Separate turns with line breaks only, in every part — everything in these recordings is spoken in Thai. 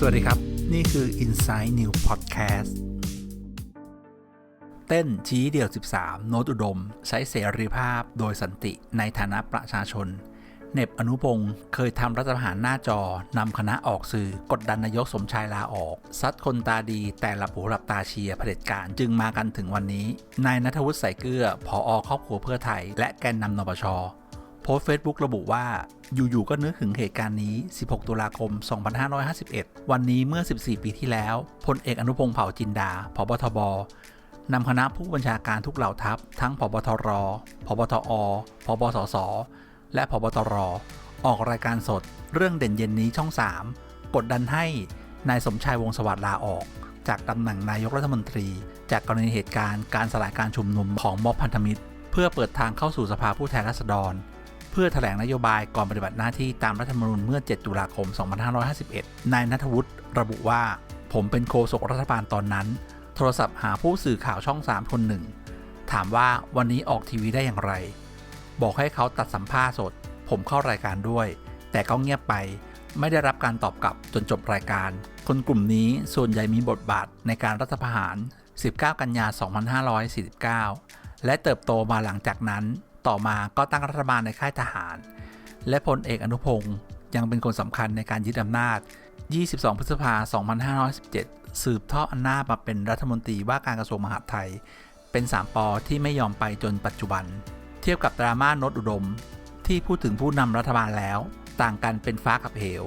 สวัสดีครับ นี่คือ Inside New Podcast เต้นชี้เดี่ยว 13 โนตอุดม ใช้เสรีภาพโดยสันติในฐานะประชาชน เน็บอนุพงศ์เคยทำรัฐประหารหน้าจอนำคณะออกสื่อกดดันนายกสมชายลาออก ซัดคนตาดีแต่หลับหูหลับตาเชียร์เผด็จการจึงมากันถึงวันนี้ นายนัทวุฒิใส่เกลือผออครอบครัวเพื่อไทย และแกนนำนปช โพสต์เฟซบุ๊กระบุว่า อยู่ๆก็นึกถึงเหตุการณ์นี้ 16 ตุลาคม 2551 วันนี้เมื่อ 14 ปีที่แล้ว พลเอกอนุพงศ์เผ่าจินดา พบทบนำคณะผู้บัญชาการทุกเหล่าทัพ ทั้งพบทร พบทอ พบสส และพบตร ออกรายการสด เรื่องเด่นเย็นนี้ช่อง 3 กดดันให้นายสมชายวงสวัสดิ์ลาออก จากตำแหน่งนายกรัฐมนตรี จากกรณีเหตุการณ์การสลายการชุมนุมของม็อบพันธมิตร เพื่อเปิดทางเข้าสู่สภาผู้แทนราษฎร พื่อแถลงนโยบายก่อนปฏิบัติหน้าที่ตามรัฐธรรมนูญเมื่อ 7 ตุลาคม 2551 นายนัทวุฒิระบุว่า ผมเป็นโฆษกรัฐบาลตอนนั้น โทรศัพท์หาผู้สื่อข่าวช่อง 3 คนหนึ่ง ถามว่าวันนี้ออกทีวีได้อย่างไร บอกให้เขาตัดสัมภาษณ์สด ผมเข้ารายการด้วย แต่ก็เงียบไป ไม่ได้รับการตอบกลับจนจบรายการ คนกลุ่มนี้ส่วนใหญ่มีบทบาทในการรัฐประหาร 19 กันยา 2549 และเติบโตมาหลังจากนั้น ต่อมาก็ตั้งรัฐบาลในค่ายทหาร และพลเอกอนุพงศ์ยังเป็นคนสำคัญในการยึดอำนาจ 22 พฤษภาคม2517 สืบทอดอำนาจมาเป็นรัฐมนตรีว่าการกระทรวงมหาดไทย เป็น 3ปอที่ไม่ยอมไปจนปัจจุบัน เทียบกับดราม่าโนตอุดม ที่พูดถึงผู้นำรัฐบาลแล้ว ต่างกันเป็นฟ้ากับเหว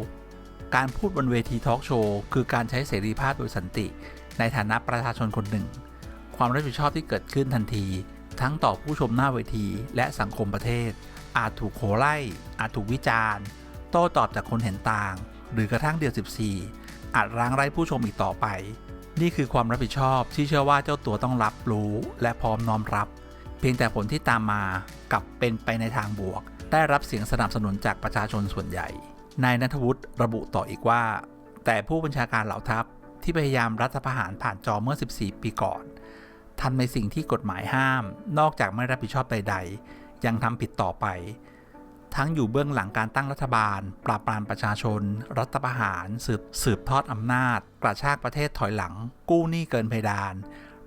การพูดบนเวทีทอล์กโชว์คือการใช้เสรีภาพโดยสันติ ในฐานะประชาชนคนหนึ่ง ความรับผิดชอบที่เกิดขึ้นทันที ทั้งต่อผู้ชมหน้าเวทีและสังคมประเทศ อาจถูกโหไล่ อาจถูกวิจารณ์ โต้ตอบจากคนเห็นต่าง หรือกระทั่งเดียว 14 อาจร้างไร้ผู้ชมอีกต่อไป นี่คือความรับผิดชอบที่เชื่อว่าเจ้าตัวต้องรับรู้และพร้อมน้อมรับ เพียงแต่ผลที่ตามมากลับเป็นไปในทางบวก ได้รับเสียงสนับสนุนจากประชาชนส่วนใหญ่นายนัทวุฒิระบุต่ออีกว่า แต่ผู้บัญชาการเหล่าทัพที่พยายามรัฐประหารผ่านจอเมื่อ 14 ปีก่อน ทำในสิ่งที่กฎหมายห้าม นอกจากไม่รับผิดชอบใด ๆ ยังทำผิดต่อไป ทั้งอยู่เบื้องหลังการตั้งรัฐบาล ปราบปรามประชาชน รัฐประหาร สืบสืบทอดอำนาจ กระชากประเทศถอยหลัง กู้หนี้เกินเพดาน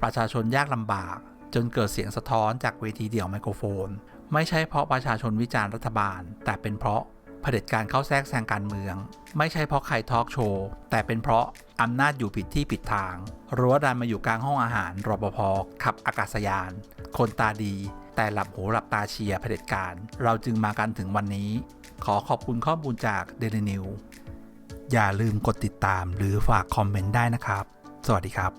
ประชาชนยากลำบาก จนเกิดเสียงสะท้อนจากเวทีเดี่ยวไมโครโฟน ไม่ใช่เพราะประชาชนวิจารณ์รัฐบาล แต่เป็นเพราะ เผด็จการเข้าแทรกแซงการเมือง ไม่ใช่เพราะใครทอล์กโชว์ แต่เป็นเพราะอำนาจอยู่ผิดที่ผิดทาง รั้วดันมาอยู่กลางห้องอาหารรปภขับอากาศยาน คนตาดี แต่หลับหูหลับตาเชียร์เผด็จการ เราจึงมากันถึงวันนี้ ขอขอบคุณข้อมูลจาก Daily New อย่าลืมกดติดตามหรือฝากคอมเมนต์ได้นะครับ สวัสดีครับ